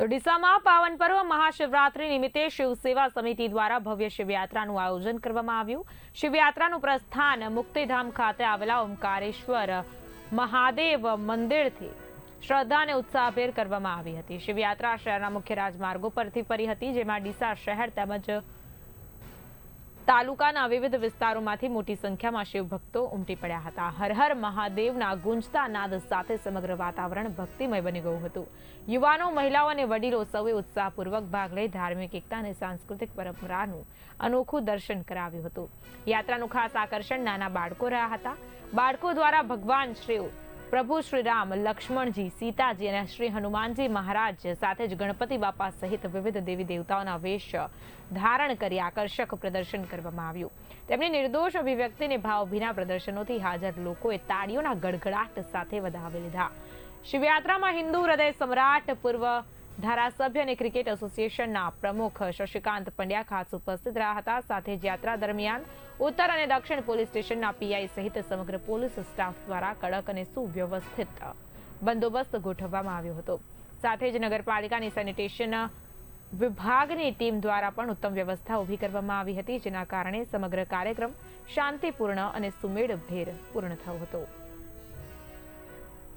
તો ડીસામાં પાવન પર્વ મહાશિવરાત્રી નિમિત્તે શિવસેવા સમિતિ દ્વારા ભવ્ય શિવયાત્રાનું આયોજન કરવામાં આવ્યું. શિવયાત્રાનું પ્રસ્થાન મુક્તિધામ ખાતે આવેલા ઓમકારેશ્વર મહાદેવ મંદિરથી શ્રદ્ધા અને ઉત્સાહભેર કરવામાં આવી હતી. શિવયાત્રા શહેરના મુખ્ય રાજમાર્ગો પરથી ફરી હતી, જેમાં ડીસા શહેર તેમજ તાલુકાના વિવિધ વિસ્તારોમાંથી મોટી સંખ્યામાં શિવભક્તો ઉમટી પડ્યા હતા. હર હર મહાદેવના ગુંજતા નાદ સાથે સમગ્ર વાતાવરણ ભક્તિમય બની ગયું હતું. યુવાનો, મહિલાઓ અને વડીલો સૌએ ઉત્સાહપૂર્વક ભાગ લઈ ધાર્મિક એકતા અને સાંસ્કૃતિક પરંપરાનું અનોખું દર્શન કરાવ્યું હતું. યાત્રાનું ખાસ આકર્ષણ નાના બાળકો રહ્યા હતા. બાળકો દ્વારા ભગવાન શ્રી પ્રભુ શ્રી રામ લક્ષ્મણજી, સીતાજી અને શ્રી હનુમાનજી મહારાજ સાથે જ ગણપતિ બાપા સહિત વિવિધ દેવી દેવતાઓના વેશ ધારણ કરી આકર્ષક પ્રદર્શન કરવામાં આવ્યું. તેમની નિર્દોષ અભિવ્યક્તિને ભાવભીના પ્રદર્શનોથી હાજર લોકોએ તાળીઓના ગડગડાટ સાથે વધાવી લીધા. શિવયાત્રામાં હિન્દુ હૃદય સમ્રાટ પૂર્વ ધારાસભ્ય અને ક્રિકેટ એસોસિએશનના પ્રમુખ શશિકાંત પંડ્યા ખાસ ઉપસ્થિત રહ્યા હતા. સાથે યાત્રા દરમિયાન ઉત્તર અને દક્ષિણ પોલીસ સ્ટેશનના પીઆઈ સહિત સમગ્ર પોલીસ સ્ટાફ દ્વારા કડક અને સુવ્યવસ્થિત બંદોબસ્ત ગોઠવવામાં આવ્યો હતો. સાથે જ નગરપાલિકાની સેનિટેશન વિભાગની ટીમ દ્વારા પણ ઉત્તમ વ્યવસ્થા ઊભી કરવામાં આવી હતી, જેના કારણે સમગ્ર કાર્યક્રમ શાંતિપૂર્ણ અને સુમેળભેર પૂર્ણ થયો હતો.